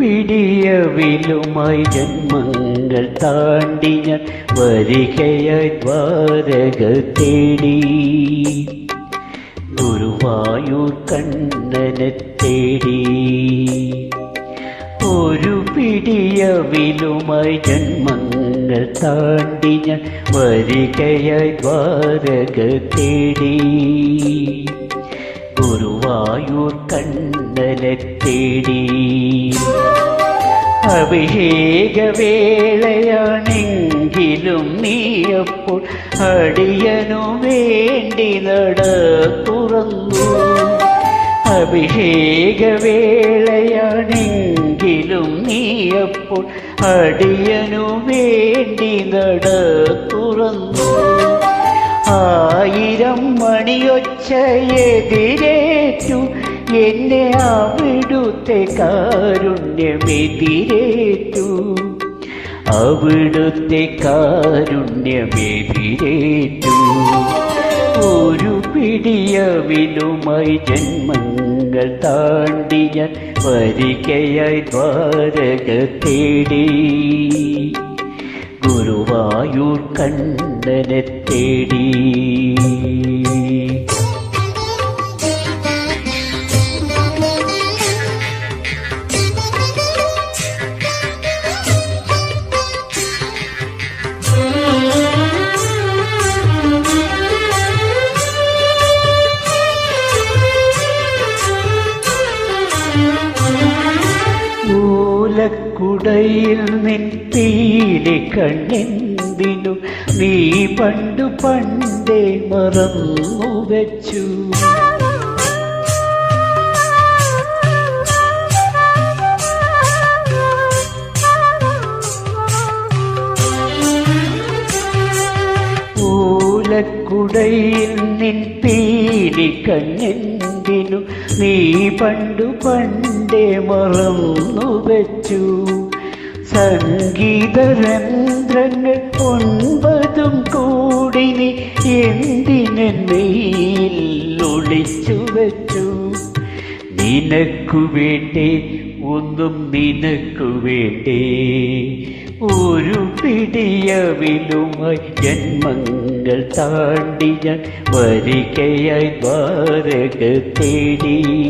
ഒരു പിടിയവിലുമായി ജന്മങ്ങൾ താണ്ടി ഞാൻ വരികയായി ദ്വാരക തേടി. ഗുരുവായൂർ കണ്ണനെ തേടി. ഒരു പിടിയവിലുമായി ജന്മങ്ങൾ താണ്ടി ഞാൻ വരികയായി ദ്വാരക തേടി. ഗുരുവായൂർ കണ്ണനെ തേടി. അഭിഷേകവേളയാണെങ്കിലും നീയപ്പോൾ അടിയനു വേണ്ടി നട തുറന്നു. അഭിഷേകവേളയാണെങ്കിലും നീയപ്പോൾ അടിയനു വേണ്ടി നട തുറന്നു. ആയിരം മണിയൊച്ച എതിരേറ്റു എന്നെ അവിടുത്തെ കാരുണ്യമെതിരേറ്റു. അവിടുത്തെ കാരുണ്യമെതിരേറ്റു. ഒരു പിടിയവിലുമായി ജന്മങ്ങൾ താണ്ടിയ വരികയായി ദ്വാരക തേടി ഗുരുവായൂർ കണ്ണനെ തേടി. മൂലക്കുടയിൽ നിൻ കണ്ണെന്തിനു നീ പണ്ടു പണ്ടേ മറന്നു വെച്ചു? മൂലക്കുടയിൽ നിൻ കണ്ണെന്തിനു നീ പണ്ടു പണ്ടേ മറന്നു വെച്ചു. സംഗീതരന്ധ്രങ്ങൾ ഒൻപതും കൂടിനി എന്തിനൊളിച്ചു വെച്ചു? നിനക്കു വേണ്ടേ? ഒന്നും നിനക്കു വേണ്ടേ? ഒരു പിടിയവിലുമായി ജന്മങ്ങൾ താണ്ടി ഞാൻ വരികയായി ദ്വാരക തേടി.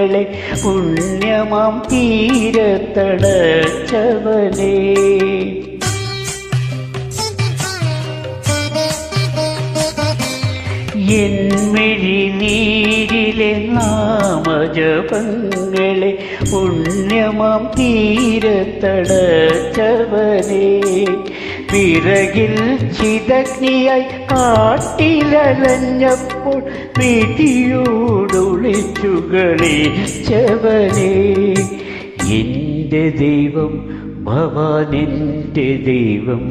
നാമജപങ്ങളെ പുണ്യമാം തീരത്തടച്ചവനേ. എന്മിഴിനീരിലെ നാമജപങ്ങളെ പുണ്യമാം തീരത്തടച്ചവനേ. പിറകിൽ ചിതഗ്നിയായി കാട്ടിലലഞ്ഞപ്പോൾ പിടിയോടൊളിച്ചുകളിച്ചവനേ എന്റെ ദൈവം ഭവാനെന്റെ ദൈവം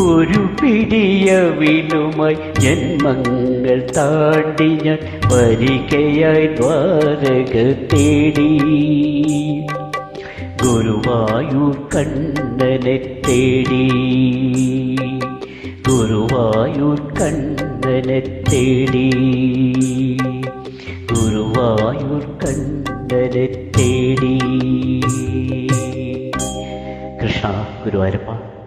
ഒരു പിടിയവിലുമായി ജന്മങ്ങൾ താണ്ടി ഞാൻ വരികയായി ദ്വാരക തേടി. ഗുരുവായൂർ കണ്ണനെ തേടി. ഗുരുവായൂർ കണ്ണനെ തേടി. ഗുരുവായൂർ കണ്ണനെ തേടി. കൃഷ്ണ ഗുരുവായൂരപ്പ.